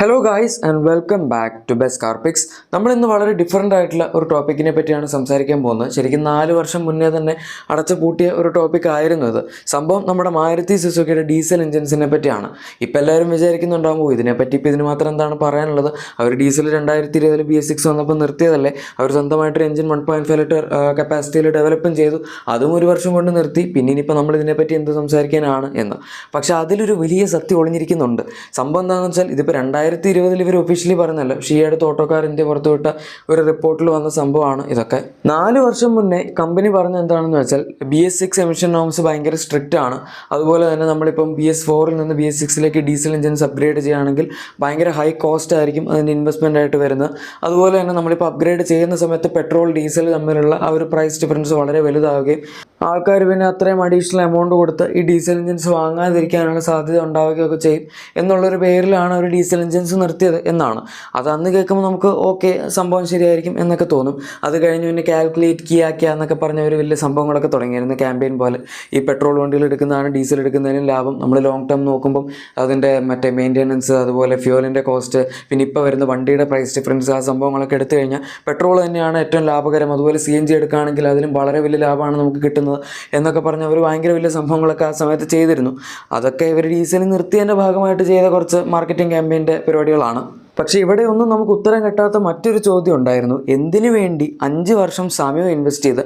Hello guys and welcome back to best Carpix നമ്മൾ ഇന്ന് വളരെ ഡിഫറെന്റ് ആയിട്ടുള്ള ഒരു ടോപ്പിക്കിനെ പറ്റിയാണ് സംസാരിക്കാൻ പോകുന്നത്. ശരിക്കും നാല് വർഷം മുന്നേ തന്നെ അടച്ചു പൂട്ടിയ ഒരു ടോപ്പിക് ആയിരുന്നു ഇത്. സംഭവം നമ്മുടെ മാരുതി സുസുക്കിയുടെ ഡീസൽ എഞ്ചിൻസിനെ പറ്റിയാണ്. ഇപ്പം എല്ലാവരും വിചാരിക്കുന്നുണ്ടാകുമ്പോൾ ഇതിനെപ്പറ്റി ഇപ്പോൾ ഇതിന് മാത്രം എന്താണ് പറയാനുള്ളത്? അവർ ഡീസൽ രണ്ടായിരത്തി ഇരുപതിൽ ബി എസ് സിക്സ് വന്നപ്പോൾ നിർത്തിയതല്ലേ? അവർ സ്വന്തമായിട്ടൊരു engine one point five litre കപ്പാസിറ്റിയിൽ ഡെവലപ്പും ചെയ്തു. അതും ഒരു വർഷം കൊണ്ട് നിർത്തി. പിന്നെ ഇനിയിപ്പോൾ നമ്മൾ ഇതിനെപ്പറ്റി എന്ത് സംസാരിക്കാനാണ് എന്ന്. പക്ഷേ അതിലൊരു വലിയ സത്യം ഒളിഞ്ഞിരിക്കുന്നുണ്ട്. സംഭവം എന്താണെന്ന് വെച്ചാൽ ഇതിപ്പോൾ രണ്ടായിരത്തി ഇരുപതിൽ ഇവർ ഒഫീഷ്യലി പറഞ്ഞല്ലോ. അടുത്ത് ഓട്ടോക്കാർ ഇന്ത്യ പുറത്തുവിട്ട ഒരു റിപ്പോർട്ടിൽ വന്ന സംഭവമാണ് ഇതൊക്കെ. നാല് വർഷം മുന്നേ കമ്പനി പറഞ്ഞ എന്താണെന്ന് വെച്ചാൽ B S six emission norms ഭയങ്കര സ്ട്രിക്റ്റ് ആണ്. അതുപോലെ തന്നെ നമ്മളിപ്പം ബി എസ് ഫോറിൽ നിന്ന് ബി എസ് സിക്സിലേക്ക് ഡീസൽ എഞ്ചിൻസ് അപ്ഗ്രേഡ് ചെയ്യുകയാണെങ്കിൽ ഭയങ്കര ഹൈ കോസ്റ്റ് ആയിരിക്കും അതിന്റെ ഇൻവെസ്റ്റ്മെന്റ് ആയിട്ട് വരുന്നത്. അതുപോലെ തന്നെ നമ്മളിപ്പോൾ അപ്ഗ്രേഡ് ചെയ്യുന്ന സമയത്ത് പെട്രോൾ ഡീസൽ തമ്മിലുള്ള ആ ഒരു പ്രൈസ് ഡിഫറൻസ് വളരെ വലുതാവുകയും ആൾക്കാർ പിന്നെ അത്രയും അഡീഷണൽ എമൗണ്ട് കൊടുത്ത് ഈ ഡീസൽ എഞ്ചിൻസ് വാങ്ങാതിരിക്കാനുള്ള സാധ്യത ഉണ്ടാവുകയൊക്കെ ചെയ്യും. എന്നുള്ളൊരു പേരിലാണ് ഒരു ഡീസൽ എഞ്ചിൻസ് നിർത്തിയത് എന്നാണ്. അത് അന്ന് കേൾക്കുമ്പോൾ നമുക്ക് ഓക്കെ സംഭവം ശരിയായിരിക്കും എന്നൊക്കെ തോന്നും. അത് കഴിഞ്ഞ് പിന്നെ കാൽക്കുലേറ്റ് കിയാക്കിയ എന്നൊക്കെ പറഞ്ഞ ഒരു വലിയ സംഭവങ്ങളൊക്കെ തുടങ്ങിയിരുന്നു ക്യാമ്പയിൻ പോലെ. ഈ പെട്രോൾ വണ്ടികൾ എടുക്കുന്നതാണ് ഡീസൽ എടുക്കുന്നതിനും ലാഭം. നമ്മൾ ലോങ് ടേം നോക്കുമ്പം അതിന്റെ മറ്റേ മെയിന്റെനൻസ് അതുപോലെ ഫ്യൂവലിന്റെ കോസ്റ്റ് പിന്നെ ഇപ്പോൾ വരുന്ന വണ്ടിയുടെ പ്രൈസ് ഡിഫറൻസ് ആ സംഭവങ്ങളൊക്കെ എടുത്തു കഴിഞ്ഞാൽ പെട്രോൾ തന്നെയാണ് ഏറ്റവും ലാഭകരം. അതുപോലെ സി എൻ ജി എടുക്കുകയാണെങ്കിൽ അതിലും വളരെ വലിയ ലാഭമാണ് നമുക്ക് കിട്ടുന്നത് എന്നൊക്കെ പറഞ്ഞ് അവർ ഭയങ്കര വലിയ സംഭവങ്ങളൊക്കെ ആ സമയത്ത് ചെയ്തിരുന്നു. അതൊക്കെ ഇവർ ഡീസൽ നിർത്തിയതിന്റെ ഭാഗമായിട്ട് ചെയ്ത കുറച്ച് മാർക്കറ്റിംഗ് ക്യാമ്പയിന്റെ പരിപാടികളാണ്. പക്ഷേ ഇവിടെ ഒന്നും നമുക്ക് ഉത്തരം കിട്ടാത്ത മറ്റൊരു ചോദ്യം ഉണ്ടായിരുന്നു. എന്തിനു വേണ്ടി അഞ്ച് വർഷം സമയം ഇൻവെസ്റ്റ് ചെയ്ത്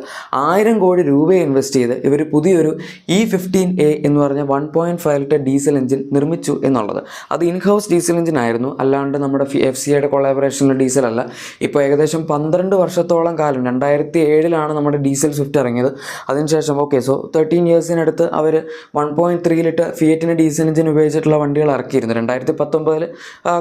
ആയിരം കോടി രൂപ ഇൻവെസ്റ്റ് ചെയ്ത് ഇവർ പുതിയൊരു ഇ ഫിഫ്റ്റീൻ എ എന്ന് പറഞ്ഞ one point five litre diesel engine നിർമ്മിച്ചു എന്നുള്ളത്. അത് ഇൻഹൗസ് ഡീസൽ എഞ്ചിൻ ആയിരുന്നു. അല്ലാണ്ട് നമ്മുടെ എഫ് സി യുടെ കൊളാബറേഷനിലെ ഡീസൽ അല്ല. ഇപ്പോൾ ഏകദേശം പന്ത്രണ്ട് വർഷത്തോളം കാലം രണ്ടായിരത്തി ഏഴിലാണ് നമ്മുടെ ഡീസൽ സ്വിഫ്റ്റ് ഇറങ്ങിയത്. അതിനുശേഷം ഓക്കെ സോ തേർട്ടീൻ ഇയേഴ്സിനടുത്ത് അവർ വൺ പോയിന്റ് ത്രീ ലിറ്റർ ഫിയറ്റിന് ഡീസൽ എഞ്ചിൻ ഉപയോഗിച്ചിട്ടുള്ള വണ്ടികൾ ഇറക്കിയിരുന്നു. രണ്ടായിരത്തി പത്തൊമ്പതിൽ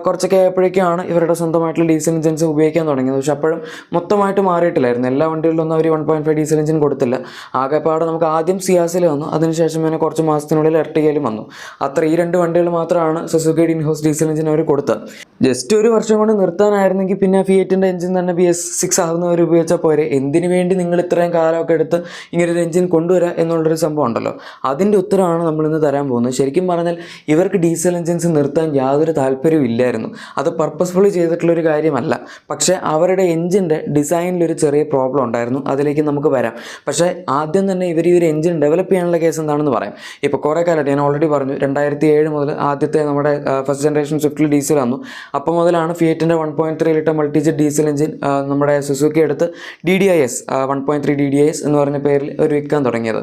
കുറച്ചൊക്കെ ആയപ്പോഴേക്കാണ് ഇവരുടെ സ്വന്തമായിട്ടുള്ള ഡീസൽ എഞ്ചിൻസ് ഉപയോഗിക്കാൻ തുടങ്ങിയത്. പക്ഷെ അപ്പോഴും മൊത്തമായിട്ട് മാറിയിട്ടില്ലായിരുന്നു. എല്ലാ വണ്ടികളിലൊന്നും അവർ one point five diesel engine കൊടുത്തില്ല. ആകെപ്പാടെ നമുക്ക് ആദ്യം സിയാസിൽ വന്നു. അതിനുശേഷം പിന്നെ കുറച്ച് മാസത്തിനുള്ളിൽ എർട്ടികയിലും വന്നു. അത്ര ഈ രണ്ട് വണ്ടികൾ മാത്രമാണ് സുസുക്കിയുടെ ഇൻഹോസ് ഡീസൽ എഞ്ചിൻ അവർ കൊടുത്തത്. ജസ്റ്റ് ഒരു വർഷം കൊണ്ട് നിർത്താനായിരുന്നെങ്കിൽ പിന്നെ ഫിയറ്റിന്റെ എഞ്ചിൻ തന്നെ ബി എസ് സിക്സ് ആകുന്നവർ ഉപയോഗിച്ചാൽ പോരെ. എന്തിനു വേണ്ടി നിങ്ങൾ ഇത്രയും കാലമൊക്കെ എടുത്ത് ഇങ്ങനെ ഒരു എഞ്ചിൻ കൊണ്ടുവരിക എന്നുള്ളൊരു സംഭവം ഉണ്ടല്ലോ. അതിന്റെ ഉത്തരമാണ് നമ്മളിന്ന് തരാൻ പോകുന്നത്. ശരിക്കും പറഞ്ഞാൽ ഇവർക്ക് ഡീസൽ എഞ്ചിൻസ് നിർത്താൻ യാതൊരു താല്പര്യവും ഇല്ലായിരുന്നു. അത് പർപ്പസ്ഫുള്ളി ചെയ്തിട്ടുള്ളൊരു കാര്യമല്ല. പക്ഷേ അവരുടെ എഞ്ചിന്റെ ഡിസൈനിലൊരു ചെറിയ പ്രോബ്ലം ഉണ്ടായിരുന്നു. അതിലേക്ക് നമുക്ക് വരാം. പക്ഷേ ആദ്യം തന്നെ ഇവർ ഈ ഒരു എഞ്ചിൻ ഡെവലപ്പ് ചെയ്യാനുള്ള കേസ് എന്താണെന്ന് പറയാം. ഇപ്പോൾ കുറേ കാലമായിട്ട് ഞാൻ ഓൾറെഡി പറഞ്ഞു രണ്ടായിരത്തി ഏഴ് മുതൽ ആദ്യത്തെ നമ്മുടെ ഫസ്റ്റ് ജനറേഷൻ സ്വിഫ്റ്റിൽ ഡീസൽ വന്നു. അപ്പോൾ മുതലാണ് ഫിയറ്റിന്റെ one point three litre multijet diesel engine നമ്മുടെ സുസുക്കി എടുത്ത് D D I S one point three D D I S എന്ന് പറഞ്ഞ പേരിൽ ഒരു വിൽക്കാൻ തുടങ്ങിയത്.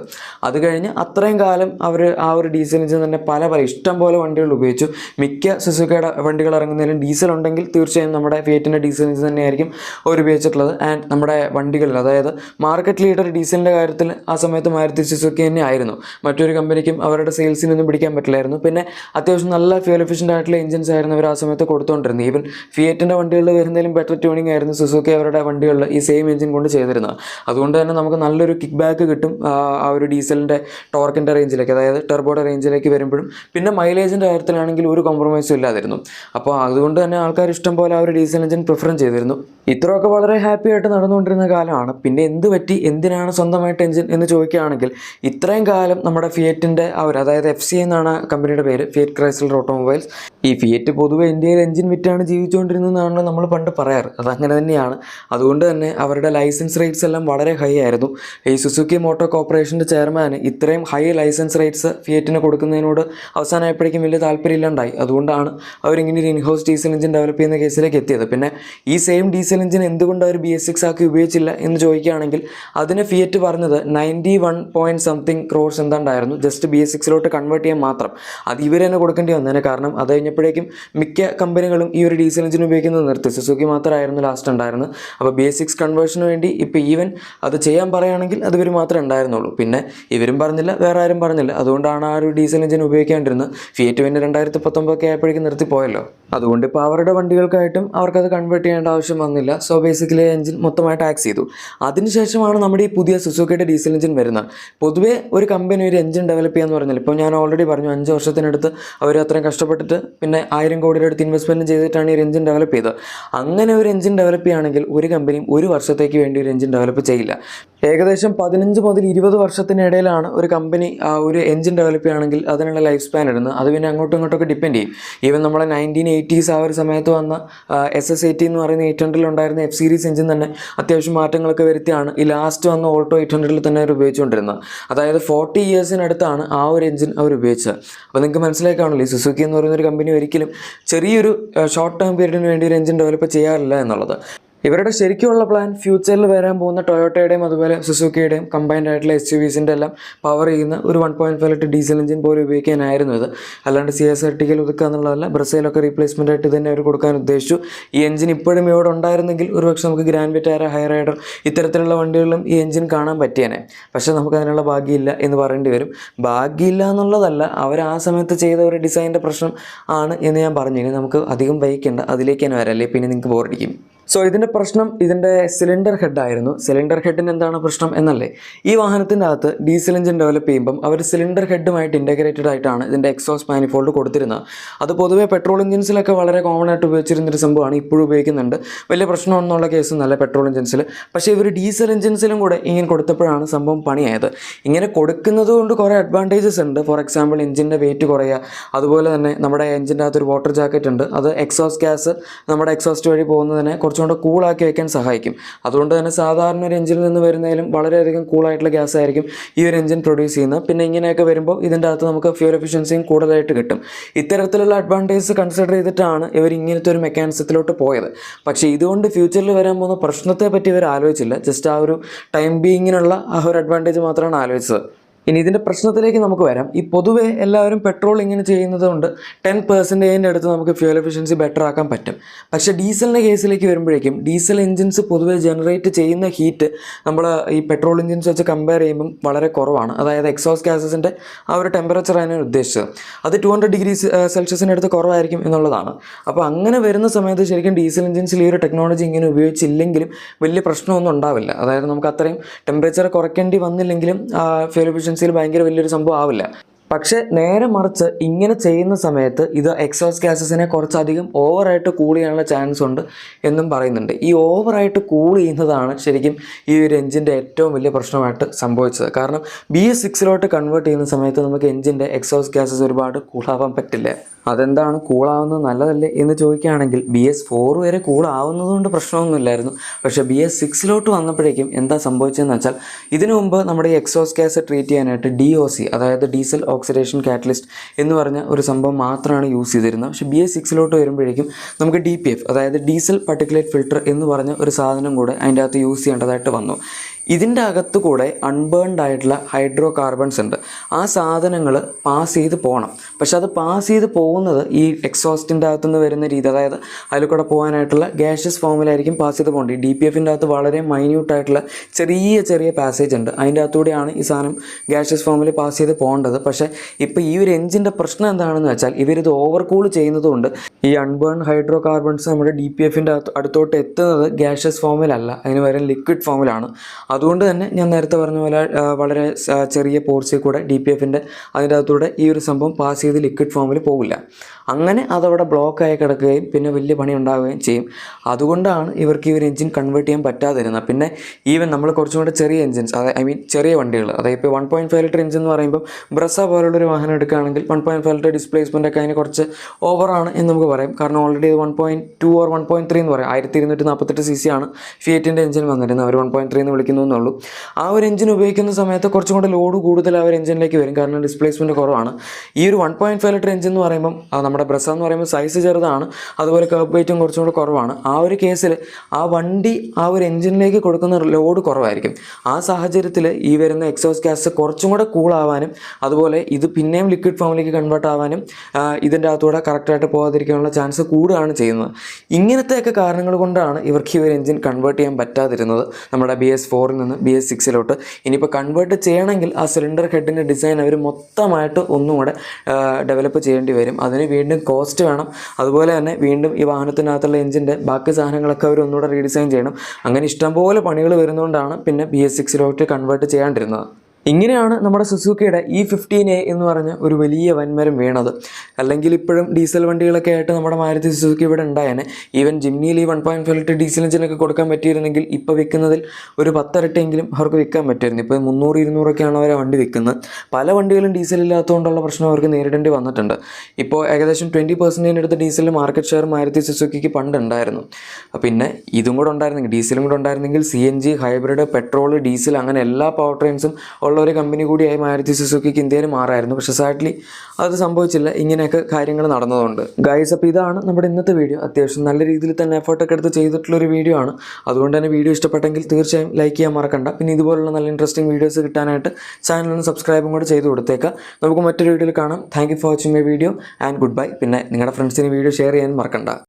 അത് കഴിഞ്ഞ് അത്രയും കാലം അവർ ആ ഒരു ഡീസൽ എഞ്ചിൻ തന്നെ പല പല ഇഷ്ടം പോലെ വണ്ടികൾ ഉപയോഗിച്ചു. മിക്ക സുസുക്കിയുടെ വണ്ടികൾ ഇറങ്ങുന്നതിലും ഡീസൽ ഉണ്ടെങ്കിൽ തീർച്ചയായും നമ്മുടെ ഫിയറ്റിന്റെ ഡീസൽ എഞ്ചിൻ തന്നെയായിരിക്കും അവർ ഉപയോഗിച്ചിട്ടുള്ളത് ആൻഡ് നമ്മുടെ വണ്ടികളിൽ അതായത് മാർക്കറ്റ് ലീഡർ ഡീസലിന്റെ കാര്യത്തിൽ ആ സമയത്ത് മാരുതി സുസുക്കി തന്നെ ആയിരുന്നു മറ്റൊരു കമ്പനിക്കും അവരുടെ സെയിൽസിനൊന്നും പിടിക്കാൻ പറ്റില്ലായിരുന്നു. പിന്നെ അത്യാവശ്യം നല്ല ഫ്യൂൽ എഫിഷ്യന്റ് ആയിട്ടുള്ള എഞ്ചിൻസ് ആയിരുന്നു അവർ ആ സമയത്ത് കൊടുത്തുകൊണ്ടിരുന്നത് ഈവൻ ഫിയറ്റിന്റെ വണ്ടികളിൽ വരുന്നതിലും ബെറ്റർ ട്യൂണിംഗ് ആയിരുന്നു സുസുക്കി അവരുടെ വണ്ടികളിൽ ഈ സെയിം എഞ്ചിൻ കൊണ്ട് ചെയ്തിരുന്നത്. അതുകൊണ്ട് തന്നെ നമുക്ക് നല്ലൊരു കിക്ക് ബാക്ക് കിട്ടും ആ ആ ഒരു ഡീസലിന്റെ ടോർക്കിന്റെ റേഞ്ചിലേക്ക് അതായത് ടെർബോയുടെ റേഞ്ചിലേക്ക് വരുമ്പോഴും. പിന്നെ മൈലേജിന്റെ കാര്യത്തിലാണെങ്കിൽ ഒരു കോംപ്രമൈസും ഇല്ലാതിരുന്നു. അപ്പോൾ അതുകൊണ്ട് തന്നെ ആൾക്കാർ ഇഷ്ടം പോലെ ആ ഒരു ഡീസൽ എഞ്ചിൻ പ്രിഫറും ചെയ്തിരുന്നു. ഇത്രയൊക്കെ വളരെ ഹാപ്പി ആയിട്ട് നടന്നുകൊണ്ടിരുന്ന കാലമാണ്. പിന്നെ എന്ത് പറ്റി? എന്തിനാണ് സ്വന്തമായിട്ട് എഞ്ചിൻ എന്ന് ചോദിക്കുകയാണെങ്കിൽ ഇത്രയും കാലം നമ്മുടെ ഫിയറ്റിന്റെ അവർ അതായത് എഫ് സി എന്നാണ് കമ്പനിയുടെ പേര് ഫിയറ്റ് ക്രൈസ്ലർ ഓട്ടോമൊബൈൽസ് ഈ ഫിയറ്റ് പൊതുവെ ഇന്ത്യയിൽ എഞ്ചിൻ വിറ്റാണ് ജീവിച്ചുകൊണ്ടിരുന്നതെന്നാണ് നമ്മൾ പണ്ട് പറയാറ്. അതങ്ങനെ തന്നെയാണ്. അതുകൊണ്ട് തന്നെ അവരുടെ ലൈസൻസ് റേറ്റ്സ് എല്ലാം വളരെ ഹൈ ആയിരുന്നു. ഈ സുസുക്കി മോട്ടോർ കോർപ്പറേഷന്റെ ചെയർമാൻ ഇത്രയും ഹൈ ലൈസൻസ് റേറ്റ്സ് ഫിയറ്റിന് കൊടുക്കുന്നതിനോട് അവസാനമായപ്പോഴേക്കും വലിയ താല്പര്യമില്ലാണ്ടായി. അതുകൊണ്ടാണ് അവരിങ്ങനെ ഒരു ഇൻഹൗസ് ഡീസൽ എഞ്ചിൻ ഡെവലപ്പ് ചെയ്യുന്ന കേസിലേക്ക് എത്തിയത്. പിന്നെ ഈ സെയിം ഡീസൽ എഞ്ചിൻ എന്തുകൊണ്ട് അവർ ബി എസ് സിക്സ് ആക്കി ഉപയോഗിച്ചില്ല എന്ന് ചോദിക്കുകയാണെങ്കിൽ അതിന് ഫിയറ്റ് പറഞ്ഞത് ninety one point something crores എന്താണ്ടായിരുന്നു just B S സിക്സിലോട്ട് കൺവേർട്ട് ചെയ്യാൻ മാത്രം. അത് ഇവർ തന്നെ കൊടുക്കേണ്ടി വന്നതിന് കാരണം അത് കഴിഞ്ഞപ്പോഴേക്കും മിക്ക കമ്പനികളും ഈ ഒരു ഡീസൽ എഞ്ചിൻ ഉപയോഗിക്കുന്നത് നിർത്തി. സുസുക്കി മാത്രമായിരുന്നു ലാസ്റ്റ് ഉണ്ടായിരുന്നത്. അപ്പോൾ ബി എസ് സിക്സ് കൺവേർഷന് വേണ്ടി ഇപ്പോൾ ഈവൻ അത് ചെയ്യാൻ പറയുകയാണെങ്കിൽ അത് ഇവർ മാത്രമേ ഉണ്ടായിരുന്നുള്ളൂ. പിന്നെ ഇവരും പറഞ്ഞില്ല വേറെ ആരും പറഞ്ഞില്ല. അതുകൊണ്ടാണ് ആ ഒരു ഡീസൽ എഞ്ചിൻ ഉപയോഗിക്കാണ്ടിരുന്നത്. ഫിയറ്റ് പിന്നെ രണ്ടായിരത്തി പത്തൊമ്പതൊക്കെ ആയപ്പോഴേക്കും നിർത്തിപ്പോയല്ലോ അതുകൊണ്ട് ഇപ്പോൾ അവരുടെ വണ്ടികൾക്കായിട്ടും അവർക്കത് കൺവേർട്ട് ചെയ്യേണ്ട ആവശ്യം വന്നില്ല. സോ ബേസിക്കലി എഞ്ചിൻ മൊത്തമായി ടാക്സ് ചെയ്തു. അതിനുശേഷമാണ് നമ്മുടെ ഈ പുതിയ സുസുക്കിയുടെ ഡീസൽ എഞ്ചിൻ വരുന്നത്. പൊതുവേ ഒരു കമ്പനി ഒരു എഞ്ചിൻ ഡെവലപ്പ് ചെയ്യാന്ന് പറഞ്ഞാൽ ഇപ്പോൾ ഞാൻ ഓൾറെഡി പറഞ്ഞു അഞ്ച് വർഷത്തിനടുത്ത് അവർ അത്രയും കഷ്ടപ്പെട്ടിട്ട് പിന്നെ ആയിരം കോടിയുടെ അടുത്ത് ഇൻവെസ്റ്റ്മെന്റ് ചെയ്തിട്ടാണ് ഈ എഞ്ചിൻ ഡെവലപ്പ് ചെയ്തത്. അങ്ങനെ ഒരു എഞ്ചിൻ ഡെവലപ്പ് ചെയ്യുകയാണെങ്കിൽ ഒരു കമ്പനിയും ഒരു വർഷത്തേക്ക് വേണ്ടി ഒരു എഞ്ചിൻ ഡെവലപ്പ് ചെയ്യില്ല. ഏകദേശം പതിനഞ്ച് മുതൽ ഇരുപത് വർഷത്തിനിടയിലാണ് ഒരു കമ്പനി ഒരു എഞ്ചിൻ ഡെവലപ്പ് ചെയ്യുകയാണെങ്കിൽ അതിനുള്ള ലൈഫ് സ്പാൻ ഇടുന്നത് അത് പിന്നെ അങ്ങോട്ടും ഇങ്ങോട്ടൊക്കെ ഡിപ്പെൻഡ് ചെയ്യും. ഈവൻ നമ്മളെ നയന്റീൻ എയ്റ്റീസ് ആ ഒരു സമയത്ത് വന്ന എസ് എസ് എയ്റ്റി എന്ന് പറയുന്ന എയ്റ്റ് ഹൺഡ്രഡിൽ ഉണ്ടായിരുന്ന എഫ് സീരീസ് എഞ്ചിൻ തന്നെ അത്യാവശ്യം മാറ്റങ്ങളൊക്കെ വരുത്തിയാണ് ഈ ലാസ്റ്റ് വന്ന ഓൾട്ടോ എയ്റ്റ് ഹൺഡ്രഡിൽ തന്നെ അവർ ഉപയോഗിച്ചുകൊണ്ടിരുന്നത്. അതായത് ഫോർട്ടി ഇയേഴ്സിനടുത്താണ് ആ ഒരു എഞ്ചിൻ അവർ ഉപയോഗിച്ചത്. അപ്പോൾ നിങ്ങൾക്ക് മനസ്സിലായി കാണില്ലേ സുസുക്കി എന്ന് പറയുന്ന ഒരു കമ്പനി ഒരിക്കലും ചെറിയൊരു ഷോർട്ട് ടേം പീരീഡിന് വേണ്ടി ഒരു എഞ്ചിൻ ഡെവലപ്പ് ചെയ്യാറില്ല എന്നുള്ളത്. ഇവരുടെ ശരിക്കുമുള്ള പ്ലാൻ ഫ്യൂച്ചറിൽ വരാൻ പോകുന്ന ടൊയോട്ടയുടെയും അതുപോലെ സുസുക്കിയുടെയും കമ്പൈൻഡ് ആയിട്ടുള്ള എസ് യു വിസിന്റെ എല്ലാം പവർ ചെയ്യുന്ന ഒരു one point five litre diesel engine പോലെ ഉപയോഗിക്കാനായിരുന്നു ഇത്. അല്ലാണ്ട് സി എസ് ആർ ടിക്കൽ ഒതുക്കുക എന്നുള്ളതല്ല ബ്രസീലൊക്കെ റീപ്ലേസ്മെന്റ് ആയിട്ട് തന്നെ അവർ കൊടുക്കാൻ ഉദ്ദേശിച്ചു. ഈ എഞ്ചിൻ ഇപ്പോഴും ഇവിടെ ഉണ്ടായിരുന്നെങ്കിൽ ഒരുപക്ഷെ നമുക്ക് ഗ്രാൻഡ് വിറ്റാര ഹൈ റൈഡർ ഇത്തരത്തിലുള്ള വണ്ടികളിലും ഈ എഞ്ചിൻ കാണാൻ പറ്റിയേനെ. പക്ഷേ നമുക്ക് അതിനുള്ള ഭാഗ്യമില്ല എന്ന് പറയേണ്ടി വരും. ഭാഗ്യമില്ല എന്നുള്ളതല്ല അവർ ആ സമയത്ത് ചെയ്ത ഒരു ഡിസൈനിന്റെ പ്രശ്നം ആണ് എന്ന് ഞാൻ പറഞ്ഞു ഇനി നമുക്ക് അധികം വൈകിക്കേണ്ട അതിലേക്ക് തന്നെ വരാം പിന്നെ നിങ്ങൾക്ക് ബോറടിക്കും സോ ഇതിന്റെ പ്രശ്നം ഇതിന്റെ സിലിണ്ടർ ഹെഡ് ആയിരുന്നു. സിലിണ്ടർ ഹെഡിന് എന്താണ് പ്രശ്നം എന്നല്ലേ? ഈ വാഹനത്തിന്റെ അകത്ത് ഡീസൽ എഞ്ചിൻ ഡെവലപ്പ് ചെയ്യുമ്പം അവർ സിലിണ്ടർ ഹെഡുമായിട്ട് ഇന്റഗ്രേറ്റഡ് ആയിട്ടാണ് ഇതിന്റെ എക്സോസ് മാനിഫോൾഡ് കൊടുത്തിരുന്നത്. അത് പൊതുവേ പെട്രോൾ എഞ്ചിൻസിലൊക്കെ വളരെ കോമൺ ആയിട്ട് ഉപയോഗിച്ചിരുന്നൊരു സംഭവമാണ് ഇപ്പോഴും ഉപയോഗിക്കുന്നുണ്ട്. വലിയ പ്രശ്നമൊന്നുള്ള കേസൊന്നുമല്ല പെട്രോൾ എഞ്ചിൻസിൽ പക്ഷേ ഇവർ ഡീസൽ എഞ്ചിൻസിലും കൂടെ ഇങ്ങനെ കൊടുത്തപ്പോഴാണ് സംഭവം പണിയായത്. ഇങ്ങനെ കൊടുക്കുന്നത് കൊണ്ട് കുറേ അഡ്വാന്റേജസ് ഉണ്ട്. ഫോർ എക്സാമ്പിൾ എഞ്ചിന്റെ വെയിറ്റ് കുറയുക. അതുപോലെ തന്നെ നമ്മുടെ എഞ്ചിന്റെ അകത്ത് ഒരു വാട്ടർ ജാക്കറ്റ് ഉണ്ട്. അത് എക്സോസ് ഗ്യാസ് നമ്മുടെ എക്സോസ്റ്റ് വഴി പോകുന്നതിനെ കുറച്ചുകൂടെ കൂളാക്കി വയ്ക്കാൻ സഹായിക്കും. അതുകൊണ്ട് തന്നെ സാധാരണ ഒരു എഞ്ചിനിൽ നിന്ന് വരുന്നതിലും വളരെയധികം കൂളായിട്ടുള്ള ഗ്യാസ് ആയിരിക്കും ഈ ഒരു എഞ്ചിൻ പ്രൊഡ്യൂസ് ചെയ്യുന്നത്. പിന്നെ ഇങ്ങനെയൊക്കെ വരുമ്പോൾ ഇതിന്റെ അകത്ത് നമുക്ക് ഫ്യൂൽ എഫിഷ്യൻസിയും കൂടുതലായിട്ട് കിട്ടും. ഇത്തരത്തിലുള്ള അഡ്വാന്റേജസ് കൺസിഡർ ചെയ്തിട്ടാണ് ഇവർ ഇങ്ങനത്തെ ഒരു മെക്കാനിസത്തിലോട്ട് പോയത്. പക്ഷേ ഇതുകൊണ്ട് ഫ്യൂച്ചറിൽ വരാൻ പോകുന്ന പ്രശ്നത്തെ പറ്റി ഇവർ ആലോചിച്ചില്ല. ജസ്റ്റ് ആ ഒരു ടൈം ബീങ്ങിനുള്ള ആ ഒരു അഡ്വാന്റേജ് മാത്രമാണ് ആലോചിച്ചത്. ഇനി ഇതിന്റെ പ്രശ്നത്തിലേക്ക് നമുക്ക് വരാം. ഈ പൊതുവേ എല്ലാവരും പെട്രോൾ ഇങ്ങനെ ചെയ്യുന്നത് കൊണ്ട് ടെൻ പെർസെന്റേജിന്റെ അടുത്ത് നമുക്ക് ഫ്യൂൽ എഫിഷ്യൻസി ബെറ്റർ ആക്കാൻ പറ്റും. പക്ഷേ ഡീസലിന്റെ കേസിലേക്ക് വരുമ്പോഴേക്കും ഡീസൽ എഞ്ചിൻസ് പൊതുവേ ജനറേറ്റ് ചെയ്യുന്ന ഹീറ്റ് നമ്മൾ ഈ പെട്രോൾ എഞ്ചിൻസ് വെച്ച് കമ്പയർ ചെയ്യുമ്പം വളരെ കുറവാണ്. അതായത് എക്സോസ് ഗ്യാസസിന്റെ ആ ഒരു ടെമ്പറേച്ചർ ആണ് ഉദ്ദേശിച്ചത്. അത് ടു ഹൺഡ്രഡ് ഡിഗ്രി സെൽഷ്യസിന്റെ അടുത്ത് കുറവായിരിക്കും എന്നുള്ളതാണ്. അപ്പോൾ അങ്ങനെ വരുന്ന സമയത്ത് ശരിക്കും ഡീസൽ എഞ്ചിൻസിൽ ഈ ഒരു ടെക്നോളജി ഇങ്ങനെ ഉപയോഗിച്ചില്ലെങ്കിലും വലിയ പ്രശ്നമൊന്നും ഉണ്ടാവില്ല. അതായത് നമുക്ക് അത്രയും ടെമ്പറേച്ചർ കുറയ്ക്കേണ്ടി വന്നില്ലെങ്കിലും ഫ്യൂൽ എഫിഷ്യൻസിയിൽ ഭയങ്കര വലിയൊരു സംഭവം ആവില്ല. പക്ഷെ നേരെ മറിച്ച് ഇങ്ങനെ ചെയ്യുന്ന സമയത്ത് ഇത് എക്സോസ് ഗ്യാസസിനെ കുറച്ചധികം ഓവറായിട്ട് കൂൾ ചെയ്യാനുള്ള ചാൻസ് ഉണ്ട് എന്നും പറയുന്നുണ്ട്. ഈ ഓവറായിട്ട് കൂൾ ചെയ്യുന്നതാണ് ശരിക്കും ഈ ഒരു എഞ്ചിന്റെ ഏറ്റവും വലിയ പ്രശ്നമായിട്ട് സംഭവിച്ചത്. കാരണം ബി എസ് സിക്സിലോട്ട് കൺവേർട്ട് ചെയ്യുന്ന സമയത്ത് നമുക്ക് എഞ്ചിന്റെ എക്സോസ് ഗ്യാസസ് ഒരുപാട് കൂളാവാൻ പറ്റില്ല. അതെന്താണ് കൂളാവുന്നത് നല്ലതല്ലേ എന്ന് ചോദിക്കുകയാണെങ്കിൽ ബി എസ് ഫോർ വരെ കൂളാവുന്നതുകൊണ്ട് പ്രശ്നമൊന്നുമില്ലായിരുന്നു. പക്ഷേ ബി എസ് സിക്സിലോട്ട് വന്നപ്പോഴേക്കും എന്താ സംഭവിച്ചതെന്ന് വെച്ചാൽ ഇതിനു മുമ്പ് നമ്മുടെ ഈ എക്സോസ് ഗ്യാസ് ട്രീറ്റ് ചെയ്യാനായിട്ട് ഡി ഒ സി അതായത് ഡീസൽ ഓക്സിഡേഷൻ കാറ്റലിസ്റ്റ് എന്ന് പറഞ്ഞ ഒരു സംഭവം മാത്രമാണ് യൂസ് ചെയ്തിരുന്നത്. പക്ഷേ ബി എസ് സിക്സിലോട്ട് വരുമ്പോഴേക്കും നമുക്ക് ഡി പി എഫ് അതായത് ഡീസൽ പർട്ടിക്കുലേറ്റ് ഫിൽട്ടർ എന്ന് പറഞ്ഞ ഒരു സാധനം കൂടെ അതിന്റെ അകത്ത് യൂസ് ചെയ്യേണ്ടതായിട്ട് വന്നു. ഇതിന്റെ അകത്ത് കൂടെ അൺബേൺഡ് ആയിട്ടുള്ള ഹൈഡ്രോ കാർബൺസ് ഉണ്ട്. ആ സാധനങ്ങൾ പാസ് ചെയ്ത് പോകണം പക്ഷെ അത് പാസ് ചെയ്ത് പോകുന്നത് ഈ എക്സോസ്റ്റിന്റെ അകത്തുനിന്ന് വരുന്ന രീതി അതായത് അതിൽ കൂടെ പോകാനായിട്ടുള്ള ഗ്യാഷ്യസ് ഫോമിലായിരിക്കും പാസ് ചെയ്ത് പോകേണ്ടത്. ഡി പി എഫിന്റെ അകത്ത് വളരെ മൈന്യൂട്ടായിട്ടുള്ള ചെറിയ ചെറിയ പാസേജ് ഉണ്ട്. അതിന്റെ അകത്തൂടെയാണ് ഈ സാധനം ഗ്യാഷ്യസ് ഫോമിൽ പാസ് ചെയ്ത് പോകേണ്ടത്. പക്ഷേ ഇപ്പോൾ ഈ ഒരു എഞ്ചിന്റെ പ്രശ്നം എന്താണെന്ന് വെച്ചാൽ ഇവരിത് ഓവർ കൂൾ ചെയ്യുന്നതുകൊണ്ട് ഈ അൺബേൺ ഹൈഡ്രോ കാർബൺസ് നമ്മുടെ ഡി പി എഫിന്റെ അടുത്തോട്ട് എത്തുന്നത് ഗ്യാഷ്യസ് ഫോമിലല്ല അതിന് പകരം ലിക്വിഡ് ഫോമിലാണ് അതുകൊണ്ട് തന്നെ ഞാൻ നേരത്തെ പറഞ്ഞ പോലെ വളരെ ചെറിയ പോർച്ചിൽ കൂടെ ഡി പി എഫിന്റെ അതിന്റെ അകത്തൂടെ ഈ ഒരു സംഭവം പാസ് ചെയ്ത് ലിക്വിഡ് ഫോമിൽ പോകില്ല അങ്ങനെ അതവിടെ ബ്ലോക്കായി കിടക്കുകയും പിന്നെ വലിയ പണി ഉണ്ടാവുകയും ചെയ്യും. അതുകൊണ്ടാണ് ഇവർക്ക് ഈ ഒരു എഞ്ചിൻ കൺവേർട്ട് ചെയ്യാൻ പറ്റാതിരുന്നത്. പിന്നെ ഈവൻ നമ്മൾ കുറച്ചും കൂടെ ചെറിയ എഞ്ചിൻസ് അതായത് ഐ മീൻ ചെറിയ വണ്ടികൾ. അതായത് ഇപ്പോൾ one point five litre engine എന്ന് പറയുമ്പോൾ ബ്രസ പോലുള്ളൊരു വാഹനം എടുക്കുകയാണെങ്കിൽ one point five litre displacement ഒക്കെ അതിന് കുറച്ച് ഓവറാണ് എന്ന് നമുക്ക് പറയാം. കാരണം ഓൾറെഡി ഇത് one point two or one point three എന്ന് പറയും. ആയിരത്തി ഇരുന്നൂറ്റി നാൽപ്പത്തെട്ട് സി സി ആണ് ഫിയറ്റിന്റെ എഞ്ചിൻ വന്നിരുന്നത്. അവർ വൺ പോയിന്റ് ത്രീ എന്ന് വിളിക്കുന്നു എന്നുള്ളൂ. ആ ഒരു എഞ്ചിൻ ഉപയോഗിക്കുന്ന സമയത്ത് കുറച്ചും കൂടെ ലോഡ് കൂടുതൽ ആ ഒരു എഞ്ചിനിലേക്ക് വരും. കാരണം ഡിസ്പ്ലേസ്മെന്റ് കുറവാണ്. ഈ ഒരു one point five litre engine എന്ന് പറയുമ്പം നമ്മുടെ ബ്രസ എന്ന് പറയുമ്പോൾ സൈസ് ചെറുതാണ്. അതുപോലെ കർബ് വെയിറ്റും കുറച്ചും കൂടെ കുറവാണ്. ആ ഒരു കേസിൽ ആ വണ്ടി ആ ഒരു എഞ്ചിനിലേക്ക് കൊടുക്കുന്ന ലോഡ് കുറവായിരിക്കും. ആ സാഹചര്യത്തിൽ ഈ വരുന്ന എക്സോസ് ഗ്യാസ് കുറച്ചും കൂടെ കൂളാവാനും അതുപോലെ ഇത് പിന്നെയും ലിക്വിഡ് ഫോമിലേക്ക് കൺവേർട്ട് ആവാനും ഇതിന്റെ അകത്തൂടെ കറക്റ്റായിട്ട് പോകാതിരിക്കാനുള്ള ചാൻസ് കൂടുകയാണ് ചെയ്യുന്നത്. ഇങ്ങനത്തെയൊക്കെ കാരണങ്ങൾ കൊണ്ടാണ് ഇവർക്ക് ഈ ഒരു എഞ്ചിൻ കൺവേർട്ട് ചെയ്യാൻ പറ്റാതിരുന്നത് നമ്മുടെ ബി എസ് ഫോറിൽ നിന്ന് ബി എസ് സിക്സിലോട്ട് ഇനിയിപ്പോൾ കൺവേർട്ട് ചെയ്യണമെങ്കിൽ ആ സിലിണ്ടർ ഹെഡിന്റെ ഡിസൈൻ അവർ മൊത്തമായിട്ട് ഒന്നും കൂടെ ഡെവലപ്പ് ചെയ്യേണ്ടി വരും. അതിന് വീണ്ടും കോസ്റ്റ് വേണം. അതുപോലെ തന്നെ വീണ്ടും ഈ വാഹനത്തിനകത്തുള്ള എഞ്ചിന്റെ ബാക്കി സാധനങ്ങളൊക്കെ അവർ ഒന്നുകൂടെ റീഡിസൈൻ ചെയ്യണം. അങ്ങനെ ഇഷ്ടംപോലെ പണികൾ വരുന്നതുകൊണ്ടാണ് പിന്നെ ബി എസ് സിക്സിലോട്ട് കൺവേർട്ട് ചെയ്യാണ്ടിരുന്നത്. ഇങ്ങനെയാണ് നമ്മുടെ സുസുക്കിയുടെ ഇ ഫിഫ്റ്റീൻ എ എന്ന് പറഞ്ഞ ഒരു വലിയ വൻമരം വീണത്. അല്ലെങ്കിൽ ഇപ്പോഴും ഡീസൽ വണ്ടികളൊക്കെ ആയിട്ട് നമ്മുടെ മാരുതി സുസുക്കി ഇവിടെ ഉണ്ടായേനെ. ഈവൻ ജിംനിയിൽ ഈ one point five litre diesel എഞ്ചിനൊക്കെ കൊടുക്കാൻ പറ്റിയിരുന്നെങ്കിൽ ഇപ്പോൾ വിൽക്കുന്നതിൽ ഒരു പത്തരട്ടെങ്കിലും അവർക്ക് വിൽക്കാൻ പറ്റുമായിരുന്നു. ഇപ്പോൾ മുന്നൂറ് ഇരുന്നൂറൊക്കെയാണ് അവരെ വണ്ടി വിൽക്കുന്നത്. പല വണ്ടികളും ഡീസൽ ഇല്ലാത്തതുകൊണ്ടുള്ള പ്രശ്നം അവർക്ക് നേരിടേണ്ടി വന്നിട്ടുണ്ട്. ഇപ്പോൾ ഏകദേശം ട്വന്റി പെർസെന്റേജിന്റെ അടുത്ത് ഡീസലിൽ മാർക്കറ്റ് ഷെയർ മാരുതി സുസുക്കിക്ക് പണ്ടുണ്ടായിരുന്നു പിന്നെ ഇതും കൂടെ ഉണ്ടായിരുന്നെങ്കിൽ ഡീസലും കൂടെ ഉണ്ടായിരുന്നെങ്കിൽ C N G hybrid petrol diesel അങ്ങനെ എല്ലാ പവർ ട്രെയിൻസും ഉള്ള ഒരു കമ്പനി കൂടിയായി മാരുതി സുസുക്കിക്ക് ഇന്ത്യയിൽ മാറായിരുന്നു. പക്ഷേ സാഡ്ലി അത് സംഭവിച്ചില്ല. ഇങ്ങനെയൊക്കെ കാര്യങ്ങൾ നടന്നതുകൊണ്ട്. ഗൈസ് അപ്പോൾ ഇതാണ് നമ്മുടെ ഇന്നത്തെ വീഡിയോ അത്യാവശ്യം നല്ല രീതിയിൽ തന്നെ എഫേർട്ടൊക്കെ എടുത്ത് ചെയ്തിട്ടുള്ള ഒരു വീഡിയോ ആണ്. അതുകൊണ്ട് തന്നെ വീഡിയോ ഇഷ്ടപ്പെട്ടെങ്കിൽ തീർച്ചയായും ലൈക്ക് ചെയ്യാൻ മറക്കണ്ട. പിന്നെ ഇതുപോലുള്ള നല്ല ഇൻട്രസ്റ്റിംഗ് വീഡിയോസ് കിട്ടാനായിട്ട് ചാനലൊന്ന് സബ്സ്ക്രൈബും കൂടെ ചെയ്ത് കൊടുത്തേക്കാം. നമുക്ക് മറ്റൊരു വീഡിയോയിൽ കാണാം. Thank for watching my video and goodbye പിന്നെ നിങ്ങളുടെ ഫ്രണ്ട്സിന് വീഡിയോ ഷെയർ ചെയ്യാൻ മറക്കണ്ട.